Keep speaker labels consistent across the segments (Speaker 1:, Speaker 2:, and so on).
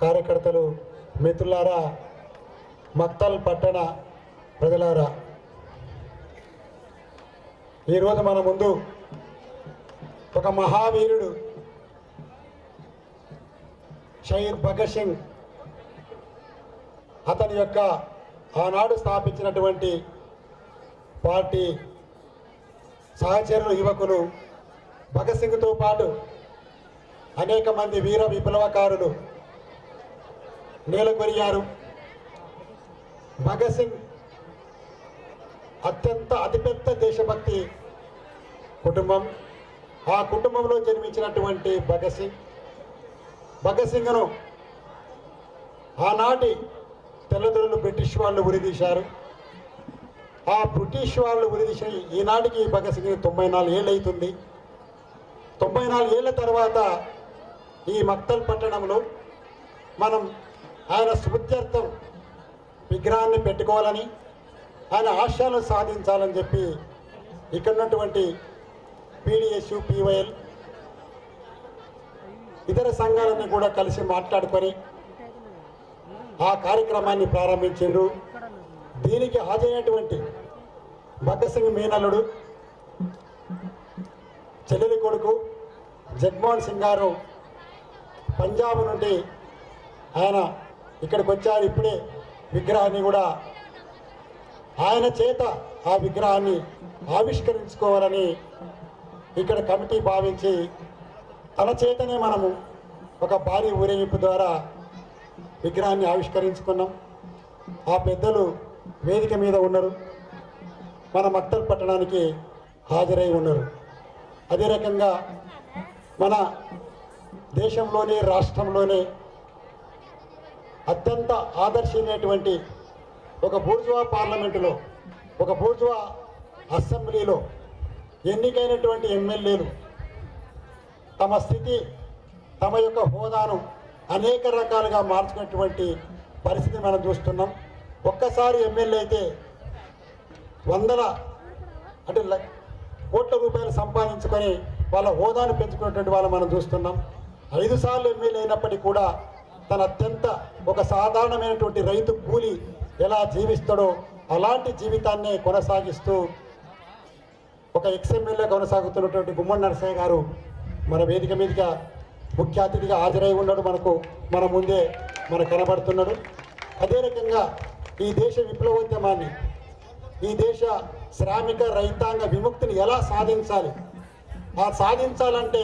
Speaker 1: కార్యకర్తలు మిత్రులారా మక్తల్ పట్టణ ప్రజలారా. ఈరోజు మన ముందు ఒక మహావీరుడు షహీద్ భగత్ సింగ్ అతని యొక్క ఆనాడు స్థాపించినటువంటి పార్టీ సహచరులు యువకులు భగత్ సింగ్తో పాటు అనేక మంది వీర విప్లవకారులు నేలకొరిగారు భగత్ సింగ్ అత్యంత అతిపెద్ద దేశభక్తి కుటుంబం. ఆ కుటుంబంలో జన్మించినటువంటి భగత్ సింగ్. భగత్ సింగ్ను ఆనాటి తెల్లదొరలు బ్రిటిష్ వాళ్ళు ఉరిదీశారు ఆ బ్రిటిష్ వాళ్ళు ఉరిదీసిన ఈనాటికి భగత్ సింగ్ తొంభై నాలుగు ఏళ్ళు అవుతుంది తొంభై నాలుగు ఏళ్ళ తర్వాత ఈ మక్తల్ పట్టణంలో మనం ఆయన స్మృత్యర్థం విగ్రహాన్ని పెట్టుకోవాలని ఆయన ఆశయాలను సాధించాలని చెప్పి ఇక్కడ ఉన్నటువంటి పీడిఎస్యు పీవైఎల్ ఇతర సంఘాలన్నీ కూడా కలిసి మాట్లాడుకొని ఆ కార్యక్రమాన్ని ప్రారంభించారు దీనికి హాజరైనటువంటి భగత్ సింగ్ మీనల్లుడు చెల్లెలి కొడుకు జగ్మోహన్ సింగ్ గారు పంజాబ్ నుండి ఆయన ఇక్కడికి వచ్చారు ఇప్పుడే విగ్రహాన్ని కూడా. ఆయన చేత ఆ విగ్రహాన్ని ఆవిష్కరించుకోవాలని ఇక్కడ కమిటీ భావించి తన చేతనే మనము ఒక భారీ ఊరేగింపు ద్వారా విగ్రహాన్ని ఆవిష్కరించుకున్నాం. ఆ పెద్దలు వేదిక మీద ఉన్నారు. మన మక్తల్ పట్టణానికి హాజరై ఉన్నారు. అదే రకంగా మన దేశంలోనే రాష్ట్రంలోనే అత్యంత ఆదర్శనీయటువంటి ఒక బూర్జువా పార్లమెంటులో ఒక బూర్జువా అసెంబ్లీలో ఎన్నికైనటువంటి ఎమ్మెల్యేలు తమ స్థితి తమ యొక్క హోదాను అనేక రకాలుగా మార్చుకున్నటువంటి పరిస్థితి మనం చూస్తున్నాం. ఒక్కసారి ఎమ్మెల్యే అయితే వందల అంటే కోట్ల రూపాయలు సంపాదించుకొని వాళ్ళ హోదాను పెంచుకున్నటువంటి వాళ్ళు మనం చూస్తున్నాం. ఐదు సార్లు ఎమ్మెల్యే అయినప్పటికీ కూడా తన అత్యంత ఒక సాధారణమైనటువంటి రైతు కూలి ఎలా జీవిస్తాడో అలాంటి జీవితాన్నే కొనసాగిస్తూ ఒక ఎక్స్ఎమ్మెల్యే కొనసాగుతున్నటువంటి గుమ్మడి నరసయ్య గారు మన వేదిక మీదుగా ముఖ్య అతిథిగా హాజరై ఉన్నాడు. మనకు మన ముందే మన కనబడుతున్నాడు. అదే రకంగా ఈ దేశ విప్లవోద్యమాన్ని ఈ దేశ శ్రామిక రైతాంగ విముక్తిని ఎలా సాధించాలి? ఆ సాధించాలంటే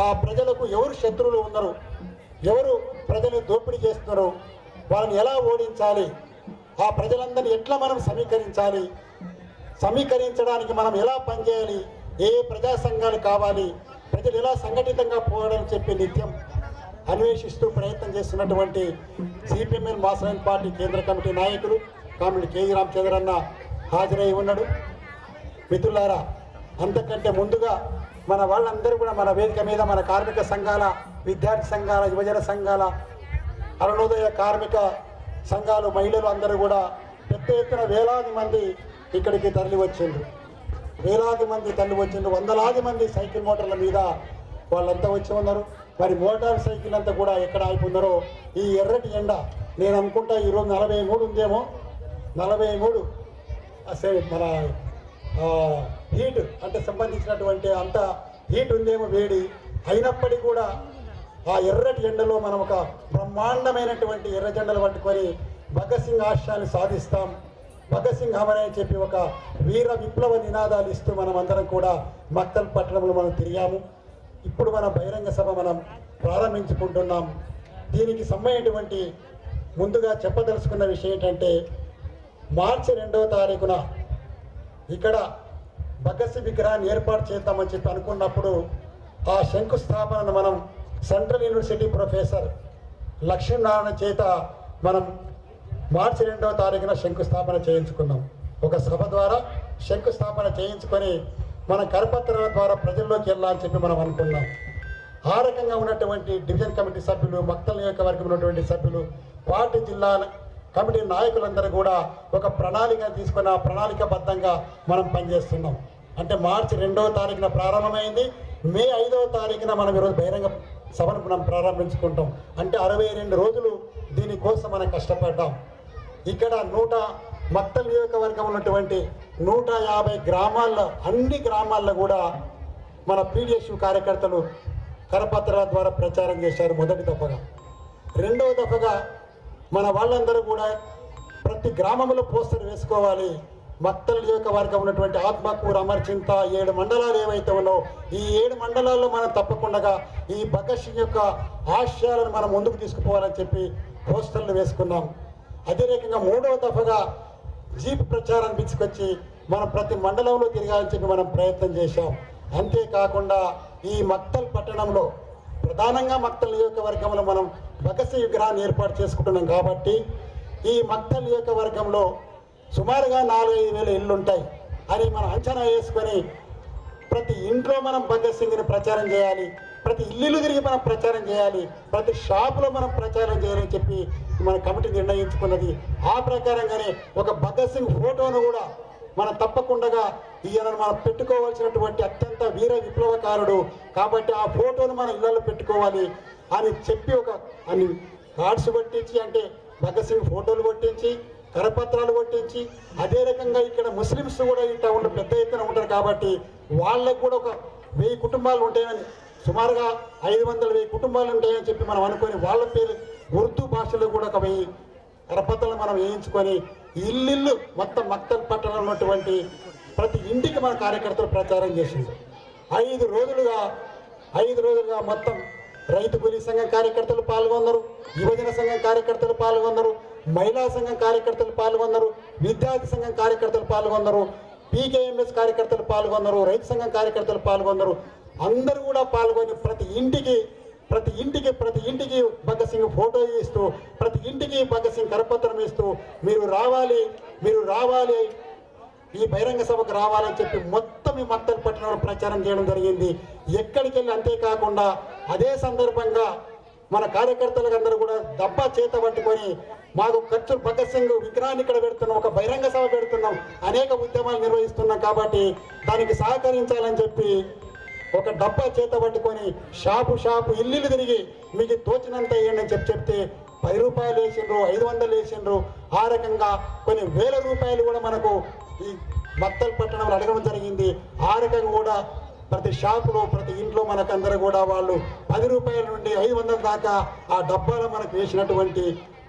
Speaker 1: ఆ ప్రజలకు ఎవరు శత్రువులు ఉన్నారు ఎవరు ప్రజలు దోపిడీ చేస్తున్నారో వాళ్ళని ఎలా ఓడించాలి ఆ ప్రజలందరినీ ఎట్లా మనం సమీకరించాలి సమీకరించడానికి మనం ఎలా పనిచేయాలి ఏ ప్రజా సంఘాలు కావాలి ప్రజలు ఎలా సంఘటితంగా పోవాలని చెప్పి నిత్యం అన్వేషిస్తూ ప్రయత్నం చేస్తున్నటువంటి సిపిఎంఎల్ మాసలైన్ పార్టీ కేంద్ర కమిటీ నాయకులు కామిడి కేజీ రామచంద్రన్న హాజరై ఉన్నాడు. మిత్రులారా అంతకంటే ముందుగా మన వాళ్ళందరూ కూడా మన వేదిక మీద మన కార్మిక సంఘాల విద్యార్థి సంఘాల యువజన సంఘాల అరుణోదయ కార్మిక సంఘాలు మహిళలు అందరూ కూడా పెద్ద ఎత్తున వేలాది మంది ఇక్కడికి తరలి వచ్చిండ్రు. వేలాది మంది తరలి వచ్చిండ్రు. వందలాది మంది సైకిల్ మోటార్ల మీద వాళ్ళంతా వచ్చి ఉన్నారు. మరి మోటార్ సైకిల్ అంతా కూడా ఎక్కడ ఆగిపోన్నారో ఈ ఎర్రటి ఎండ. నేను అనుకుంటా ఈరోజు నలభై మూడు ఉందేమో. నలభై మూడు. అసలు మన హీట్ అంటే సంబంధించినటువంటి అంత హీట్ ఉందేమో వేడి అయినప్పటికీ కూడా ఆ ఎర్రటి ఎండలో మనం ఒక బ్రహ్మాండమైనటువంటి ఎర్ర జెండలు పట్టుకొని భగత్ సింగ్ ఆశయాన్ని సాధిస్తాం. భగత్ సింగ్ అమర్ అని చెప్పి ఒక వీర విప్లవ నినాదాలు ఇస్తూ మనం అందరం కూడా మక్తల్ పట్టణంలో మనం తిరిగాము. ఇప్పుడు మన బహిరంగ సభ మనం ప్రారంభించుకుంటున్నాం. దీనికి సంబంధించినటువంటి ముందుగా చెప్పదలుచుకున్న విషయం ఏంటంటే మార్చి రెండవ తారీఖున ఇక్కడ భగత్ సింగ్ విగ్రహాన్ని ఏర్పాటు చేద్దామని చెప్పి అనుకున్నప్పుడు ఆ శంకుస్థాపనను మనం సెంట్రల్ యూనివర్సిటీ ప్రొఫెసర్ లక్ష్మీనారాయణ చేత మనం మార్చి రెండవ తారీఖున శంకుస్థాపన చేయించుకున్నాం. ఒక సభ ద్వారా శంకుస్థాపన చేయించుకొని మన కరపత్రాల ద్వారా ప్రజల్లోకి వెళ్ళాలని చెప్పి మనం అనుకున్నాం. ఆ రకంగా ఉన్నటువంటి డివిజన్ కమిటీ సభ్యులు మక్తల నియోజకవర్గం ఉన్నటువంటి సభ్యులు పార్టీ జిల్లా కమిటీ నాయకులందరూ కూడా ఒక ప్రణాళిక తీసుకున్న ఆ ప్రణాళికబద్ధంగా మనం పనిచేస్తున్నాం. అంటే మార్చి రెండవ తారీఖున ప్రారంభమైంది. మే ఐదవ తారీఖున మనం ఈరోజు బహిరంగ సభను మనం ప్రారంభించుకుంటాం. అంటే అరవై రెండు రోజులు దీనికోసం మనం కష్టపడ్డాం. ఇక్కడ నూట మత్తల్ నియోజకవర్గం ఉన్నటువంటి నూట యాభై గ్రామాల్లో అన్ని గ్రామాల్లో కూడా మన పీడిఎస్యు కార్యకర్తలు కరపత్రాల ద్వారా ప్రచారం చేశారు మొదటి దఫగా. రెండవ దఫగా మన వాళ్ళందరూ కూడా ప్రతి గ్రామంలో పోస్టర్ వేసుకోవాలి. మక్తల్ నియోజకవర్గం ఉన్నటువంటి ఆత్మకూరు అమర్చింత ఏడు మండలాలు ఏవైతే ఉన్నాయో ఈ ఏడు మండలాల్లో మనం తప్పకుండా ఈ భగత్ సింగ్ యొక్క ఆశయాలను మనం ముందుకు తీసుకుపోవాలని చెప్పి పోస్టర్లు వేసుకున్నాం. అదే రకంగా మూడవ దఫగా జీప్ ప్రచారం తీసుకొచ్చి మనం ప్రతి మండలంలో తిరగాలని చెప్పి మనం ప్రయత్నం చేశాం. అంతేకాకుండా ఈ మక్తల్ పట్టణంలో ప్రధానంగా మక్తల్ నియోజకవర్గంలో మనం భగత్ విగ్రహాన్ని ఏర్పాటు చేసుకుంటున్నాం కాబట్టి ఈ మక్తల్ నియోజకవర్గంలో సుమారుగా నాలుగైదు వేల ఇళ్ళు ఉంటాయి అని మనం అంచనా వేసుకొని ప్రతి ఇంట్లో మనం భగత్ సింగ్ని ప్రచారం చేయాలి. ప్రతి ఇల్లు తిరిగి మనం ప్రచారం చేయాలి. ప్రతి షాపులో మనం ప్రచారం చేయాలని చెప్పి మన కమిటీ నిర్ణయించుకున్నది. ఆ ప్రకారంగానే ఒక భగత్ సింగ్ ఫోటోను కూడా మనం తప్పకుండా ఈయనను మనం పెట్టుకోవాల్సినటువంటి అత్యంత వీర విప్లవకారుడు. కాబట్టి ఆ ఫోటోను మనం ఇళ్ళలో పెట్టుకోవాలి అని చెప్పి ఒక అని కార్డ్స్ కొట్టించి అంటే భగత్ సింగ్ ఫోటోలు కొట్టించి కరపత్రాలు కొట్టించి అదే రకంగా ఇక్కడ ముస్లిమ్స్ కూడా ఈ టౌన్లో పెద్ద ఎత్తున ఉంటారు కాబట్టి వాళ్ళకు కూడా ఒక వెయ్యి కుటుంబాలు ఉంటాయని సుమారుగా ఐదు వందల వెయ్యి కుటుంబాలు ఉంటాయని చెప్పి మనం అనుకొని వాళ్ళ పేరు ఉర్దూ భాషలో కూడా ఒక వెయ్యి కరపత్రాలు మనం వేయించుకొని ఇల్లు మొత్తం మక్తల్ పట్టణంలో ఉన్నటువంటి ప్రతి ఇంటికి మన కార్యకర్తలు ప్రచారం చేసింది ఐదు రోజులుగా ఐదు రోజులుగా మొత్తం రైతు కూలీ సంఘం కార్యకర్తలు పాల్గొన్నారు యువజన సంఘం కార్యకర్తలు పాల్గొన్నారు మహిళా సంఘం కార్యకర్తలు పాల్గొన్నారు విద్యార్థి సంఘం కార్యకర్తలు పాల్గొన్నారు పీకేఎంఎస్ కార్యకర్తలు పాల్గొన్నారు రైతు సంఘం కార్యకర్తలు పాల్గొన్నారు. అందరూ కూడా పాల్గొని ప్రతి ఇంటికి ప్రతి ఇంటికి ప్రతి ఇంటికి భగత్ సింగ్ ఫోటో ఇస్తూ ప్రతి ఇంటికి భగత్ సింగ్ కరపత్రం ఇస్తూ మీరు రావాలి మీరు రావాలి ఈ బహిరంగ సభకు రావాలని చెప్పి మొత్తం ఈ మత్తల పట్టణంలో ప్రచారం చేయడం జరిగింది. ఎక్కడికి వెళ్ళి అంతేకాకుండా అదే సందర్భంగా మన కార్యకర్తలకు అందరూ కూడా దప్ప చేత పట్టుకొని మాకు ఖర్చు భగత్ సింగ్ విగ్రహాన్ని ఇక్కడ పెడుతున్నాం ఒక బహిరంగ సభ పెడుతున్నాం అనేక ఉద్యమాలు నిర్వహిస్తున్నాం కాబట్టి దానికి సహకరించాలని చెప్పి ఒక డబ్బా చేత పట్టుకొని షాపు షాపు ఇల్లు తిరిగి మీకు తోచినంత వేయండి అని చెప్పి చెప్తే పది రూపాయలు వేసిండ్రు ఐదు వందలు వేసిండ్రు. ఆ రకంగా కొన్ని వేల రూపాయలు కూడా మనకు ఈ మత్తల్ పట్టణంలో అడగడం జరిగింది. ఆ రకంగా కూడా ప్రతి షాపులో ప్రతి ఇంట్లో మనకందరూ కూడా వాళ్ళు పది రూపాయల నుండి ఐదు వందల దాకా ఆ డబ్బాలో మనకు వేసినటువంటి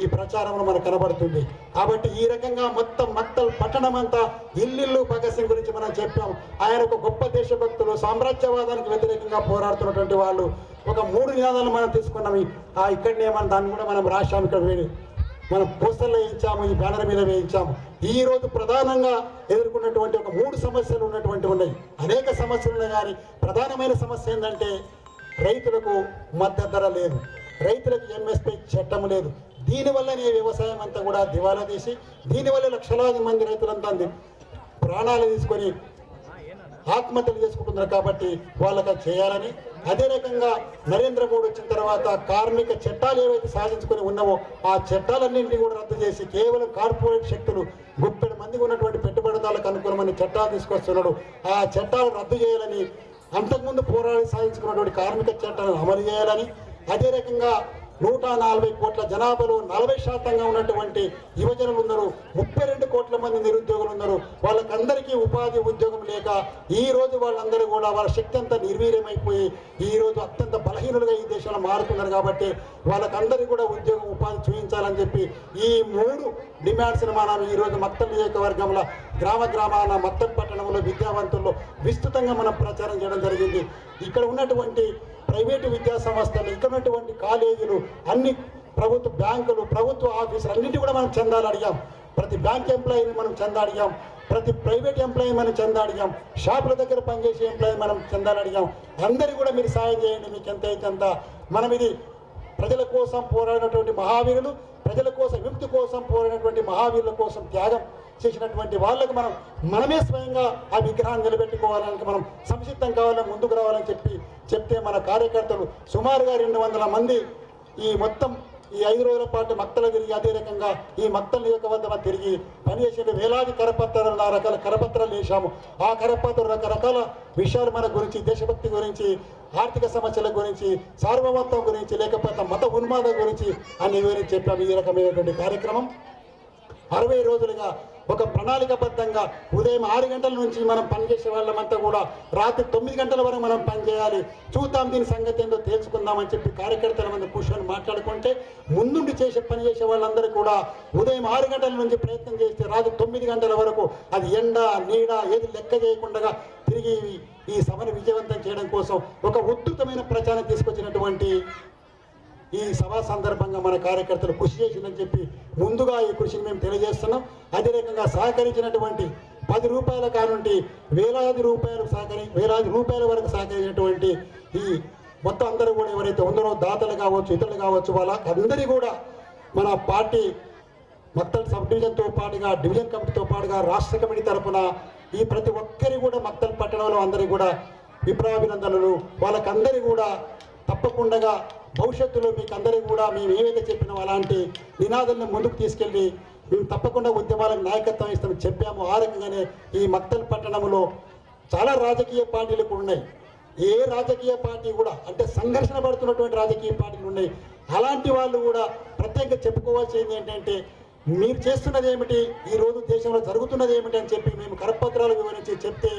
Speaker 1: ఈ ప్రచారంలో మనకు కనబడుతుంది. కాబట్టి ఈ రకంగా మొత్తం మత్తల్ పట్టణం అంతా ఇల్లిల్లు భగత్ సింగ్ గురించి మనం చెప్పాం. ఆయన ఒక గొప్ప దేశభక్తులు సామ్రాజ్యవాదానికి వ్యతిరేకంగా పోరాడుతున్నటువంటి వాళ్ళు. ఒక మూడు నినాదాలు మనం తీసుకున్నాం. ఆ ఇక్కడనే మనం దాన్ని కూడా మనం రాశాం ఇక్కడ వేడి మనం పోస్టర్లో వేయించాము ఈ బ్యానర్ మీద వేయించాము. ఈ రోజు ప్రధానంగా ఎదుర్కొన్నటువంటి ఒక మూడు సమస్యలు ఉన్నటువంటి ఉన్నాయి. అనేక సమస్యలు ఉన్నాయి కానీ ప్రధానమైన సమస్య ఏంటంటే రైతులకు మద్దతు ధర లేదు. రైతులకు ఎంఎస్పీ చట్టం లేదు. దీనివల్లనే వ్యవసాయం అంతా కూడా దివాలా తీసి దీనివల్ల లక్షలాది మంది రైతులంతా ప్రాణాలు తీసుకొని ఆత్మహత్యలు చేసుకుంటున్నారు కాబట్టి వాళ్ళకి అది చేయాలని అదే రకంగా నరేంద్ర మోడీ వచ్చిన తర్వాత కార్మిక చట్టాలు ఏవైతే సాధించుకొని ఉన్నావో ఆ చట్టాలన్నింటినీ కూడా రద్దు చేసి కేవలం కార్పొరేట్ శక్తులు ముప్పై మందికి ఉన్నటువంటి పెట్టుబడిదారులకు అనుకూలమైన చట్టాలు తీసుకొస్తున్నాడు. ఆ చట్టాలు రద్దు చేయాలని అంతకుముందు పోరాడి సాధించుకున్నటువంటి కార్మిక చట్టాలను అమలు చేయాలని అదే రకంగా నూట నలభై కోట్ల జనాభాలో నలభై శాతంగా ఉన్నటువంటి యువజనులు ఉన్నారు ముప్పై రెండు కోట్ల మంది నిరుద్యోగులు ఉన్నారు వాళ్ళకందరికీ ఉపాధి ఉద్యోగం లేక ఈ రోజు వాళ్ళందరూ కూడా వాళ్ళ శక్తి అంతా నిర్వీర్యమైపోయి ఈ రోజు అత్యంత బలహీనులుగా ఈ దేశంలో మారుతున్నారు కాబట్టి వాళ్ళకందరికీ కూడా ఉద్యోగం ఉపాధి చూపించాలని చెప్పి ఈ మూడు డిమాండ్స్ని మనం ఈ రోజు నియోజకవర్గంలో గ్రామ గ్రామాన మత్తం పట్టణంలో విద్యావంతుల్లో విస్తృతంగా మనం ప్రచారం చేయడం జరిగింది. ఇక్కడ ఉన్నటువంటి ప్రైవేటు విద్యా సంస్థలు ఇక్కడ కాలేజీలు అన్ని ప్రభుత్వ బ్యాంకులు ప్రభుత్వ ఆఫీసులు అన్నిటి కూడా మనం చందాలు అడిగాం. ప్రతి బ్యాంక్ ఎంప్లాయీని మనం చందా అడిగాం. ప్రతి ప్రైవేట్ ఎంప్లాయీ మనం చందా అడిగాం. షాపుల దగ్గర పనిచేసే ఎంప్లాయీ మనం చందాలు అడిగాం. అందరూ కూడా మీరు సాయం చేయండి మీకు ఎంత అయితే అంత. మనం ఇది ప్రజల కోసం పోరాడినటువంటి మహావీరులు ప్రజల కోసం విముక్తి కోసం పోరాడినటువంటి మహావీరుల కోసం త్యాగం చేసినటువంటి వాళ్ళకు మనం మనమే స్వయంగా ఆ విగ్రహాన్ని నిలబెట్టుకోవాలని మనం సంసిద్ధం కావాలని ముందుకు రావాలని చెప్పి చెప్తే మన కార్యకర్తలు సుమారుగా రెండు వందల మంది ఈ మొత్తం ఈ ఐదు రోజుల పాటు మక్తలు తిరిగి అదే రకంగా ఈ మక్తల నియోజకవర్గం తిరిగి పనిచేసే వేలాది కరపత్రాలు నా రకాల కరపత్రాలు వేశాము. ఆ కరపత్రాలు రకరకాల విషయాలు మన గురించి దేశభక్తి గురించి ఆర్థిక సమస్యల గురించి సార్వభౌమత్వం గురించి లేకపోతే మత ఉన్మాదం గురించి అన్ని వివరించి చెప్పాము. ఈ రకమైనటువంటి కార్యక్రమం అరవై రోజులుగా ఒక ప్రణాళికబద్ధంగా ఉదయం ఆరు గంటల నుంచి మనం పనిచేసే వాళ్ళమంతా కూడా రాత్రి తొమ్మిది గంటల వరకు మనం పనిచేయాలి. చూద్దాం దీని సంగతి ఏందో తెలుసుకుందామని చెప్పి కార్యకర్తల మంది కూర్చొని మాట్లాడుకుంటే ముందుండి చేసే పని చేసే వాళ్ళందరూ కూడా ఉదయం ఆరు గంటల నుంచి ప్రయత్నం చేస్తే రాత్రి తొమ్మిది గంటల వరకు అది ఎండ నీడ ఏది లెక్క చేయకుండా తిరిగి ఈ- ఈ సభను విజయవంతం చేయడం కోసం ఒక ఉద్ధృతమైన ప్రచారం తీసుకొచ్చినటువంటి ఈ సభా సందర్భంగా మన కార్యకర్తలు కృషి చేసిందని చెప్పి ముందుగా ఈ కృషిని మేము తెలియజేస్తున్నాం. అదే రకంగా సహకరించినటువంటి పది రూపాయల కానుండి వేలాది రూపాయలు సహకరి వేలాది రూపాయల వరకు సహకరించినటువంటి ఈ మొత్తం అందరూ కూడా ఎవరైతే ఉందరో దాతలు కావచ్చు ఇతరులు కావచ్చు వాళ్ళ అందరి కూడా మన పార్టీ మక్తల్ సబ్ డివిజన్తో పాటుగా డివిజన్ కమిటీతో పాటుగా రాష్ట్ర కమిటీ తరఫున ఈ ప్రతి ఒక్కరి కూడా మక్తల్ పట్టణంలో అందరి కూడా విప్లవాభినందనలు. వాళ్ళకందరి కూడా తప్పకుండా భవిష్యత్తులో మీకు అందరికీ కూడా మేము ఏవైతే చెప్పినామో అలాంటి నినాదాలను ముందుకు తీసుకెళ్ళి మేము తప్పకుండా ఉద్యమాలకు నాయకత్వం ఇస్తామని చెప్పాము. ఆ రకంగానే ఈ మక్తల్ పట్టణంలో చాలా రాజకీయ పార్టీలు కూడా ఉన్నాయి. ఏ రాజకీయ పార్టీ కూడా అంటే సంఘర్షణ పడుతున్నటువంటి రాజకీయ పార్టీలు ఉన్నాయి. అలాంటి వాళ్ళు కూడా ప్రత్యేకంగా చెప్పుకోవాల్సింది ఏంటంటే మీరు చేస్తున్నది ఏమిటి? ఈ రోజు దేశంలో జరుగుతున్నది ఏమిటి అని చెప్పి మేము కరపత్రాలు వివరించి చెప్తే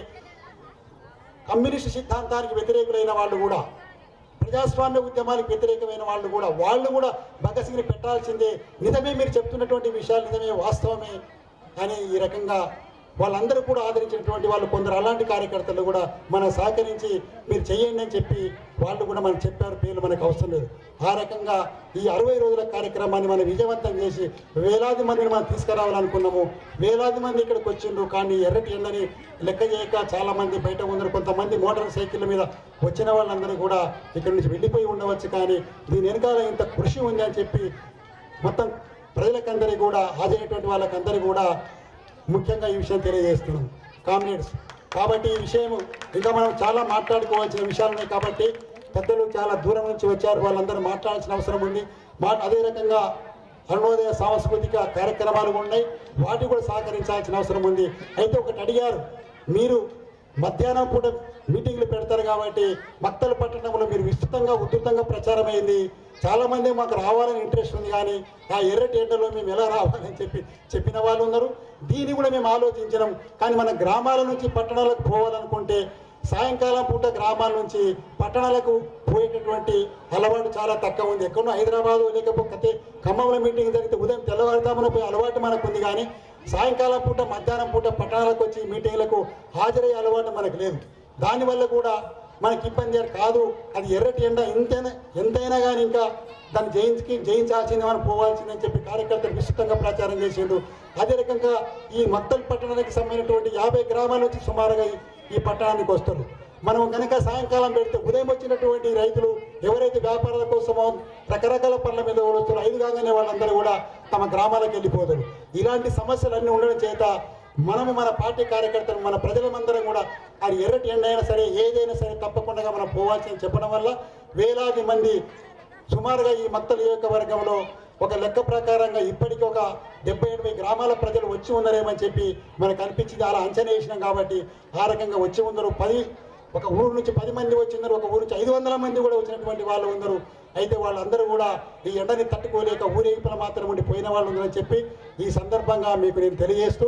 Speaker 1: కమ్యూనిస్ట్ సిద్ధాంతానికి వ్యతిరేకులైన వాళ్ళు కూడా ప్రజాస్వామ్య ఉద్యమాలకు వ్యతిరేకమైన వాళ్ళు కూడా వాళ్ళు కూడా భగత్ సింగ్ని పెట్టాల్సిందే. నిజమే మీరు చెప్తున్నటువంటి విషయాలు నిజమే వాస్తవమే అని ఈ రకంగా వాళ్ళందరూ కూడా ఆదరించినటువంటి వాళ్ళు కొందరు అలాంటి కార్యకర్తలు కూడా మనం సహకరించి మీరు చేయండి అని చెప్పి వాళ్ళు కూడా మనకు చెప్పారు పేర్లు మనకు అవసరం లేదు. ఆ రకంగా ఈ అరవై రోజుల కార్యక్రమాన్ని మనం విజయవంతం చేసి వేలాది మందిని మనం తీసుకురావాలనుకున్నాము. వేలాది మంది ఇక్కడికి వచ్చిండ్రు కానీ ఎర్రటి ఎండని లెక్క చేయక చాలామంది బయట ఉన్నారు. కొంతమంది మోటార్ సైకిళ్ళ మీద వచ్చిన వాళ్ళందరూ కూడా ఇక్కడ నుంచి వెళ్ళిపోయి ఉండవచ్చు కానీ దీని వెనకాల ఇంత కృషి ఉంది అని చెప్పి మొత్తం ప్రజలకందరికీ కూడా హాజరైనటువంటి వాళ్ళకందరికీ కూడా ముఖ్యంగా ఈ విషయం తెలియజేస్తున్నాం. కామ్రేడ్స్ కాబట్టి ఈ విషయం ఇంకా మనం చాలా మాట్లాడుకోవాల్సిన విషయాలు ఉన్నాయి కాబట్టి పెద్దలు చాలా దూరం నుంచి వచ్చారు. వాళ్ళందరూ మాట్లాడాల్సిన అవసరం ఉంది. మా అదే రకంగా అరుణోదయ సాంస్కృతిక కార్యక్రమాలు ఉన్నాయి. వాటి కూడా సహకరించాల్సిన అవసరం ఉంది. అయితే ఒకటి అడిగారు మీరు మధ్యాహ్నం పూట మీటింగ్లు పెడతారు కాబట్టి మక్తల పట్టణంలో మీరు విస్తృతంగా ఉధృతంగా ప్రచారం అయింది. చాలామంది మాకు రావాలని ఇంట్రెస్ట్ ఉంది కానీ ఆ ఎర్రటి ఎండలో మేము ఎలా రావాలని చెప్పి చెప్పిన వాళ్ళు ఉన్నారు. దీన్ని కూడా మేము ఆలోచించినాం. కానీ మన గ్రామాల నుంచి పట్టణాలకు పోవాలనుకుంటే సాయంకాలం పూట గ్రామాల నుంచి పట్టణాలకు పోయేటటువంటి అలవాటు చాలా తక్కువ ఉంది. ఎక్కడో హైదరాబాదు లేకపోతే ఖమ్మంలో మీటింగ్ జరిగితే ఉదయం తెల్లవారుతామని పోయి అలవాటు మనకు ఉంది కానీ సాయంకాలం పూట మధ్యాహ్నం పూట పట్టణాలకు వచ్చి మీటింగ్లకు హాజరయ్యే అలవాటు మనకు లేదు. దానివల్ల కూడా మనకి ఇబ్బంది కాదు. అది ఎర్రటి ఎండ ఎంతైనా ఎంతైనా కానీ ఇంకా దాన్ని జయించి జయించాల్సింది మనం పోవాల్సిందని చెప్పి కార్యకర్తలు విస్తృతంగా ప్రచారం చేసిండు అదే రకంగా ఈ మత్తల్ పట్టణానికి సంబంధించినటువంటి యాభై గ్రామాల నుంచి సుమారుగా ఈ- ఈ పట్టణానికి వస్తారు మనం కనుక సాయంకాలం పెడితే ఉదయం వచ్చినటువంటి రైతులు ఎవరైతే వ్యాపారాల కోసమో రకరకాల పనుల మీద వస్తారు ఐదు కాగానే వాళ్ళందరూ కూడా తమ గ్రామాలకు వెళ్ళిపోతారు. ఇలాంటి సమస్యలన్నీ ఉండడం చేత మనము మన పార్టీ కార్యకర్తలు మన ప్రజలమందరం కూడా అది ఎర్రటి ఎండ సరే ఏదైనా సరే తప్పకుండా మనం పోవాల్సింది చెప్పడం వల్ల వేలాది మంది సుమారుగా ఈ మత్తల నియోజకవర్గంలో ఒక లెక్క ప్రకారంగా ఇప్పటికీ ఒక డెబ్బై ఎనభై గ్రామాల ప్రజలు వచ్చి ఉన్నారేమని చెప్పి మనకు అనిపించింది. అలా అంచనా వేసినాం కాబట్టి ఆ రకంగా వచ్చి ఉన్నారు. పది ఒక ఊరు నుంచి పది మంది వచ్చినారు ఒక ఊరు నుంచి ఐదు వందల మంది కూడా వచ్చినటువంటి వాళ్ళు ఉన్నారు. అయితే వాళ్ళందరూ కూడా ఈ ఎండని తట్టుకోలేక ఊరేగిపల మాత్రం ఉండి పోయిన వాళ్ళు ఉన్నారని చెప్పి ఈ సందర్భంగా మీకు నేను తెలియజేస్తూ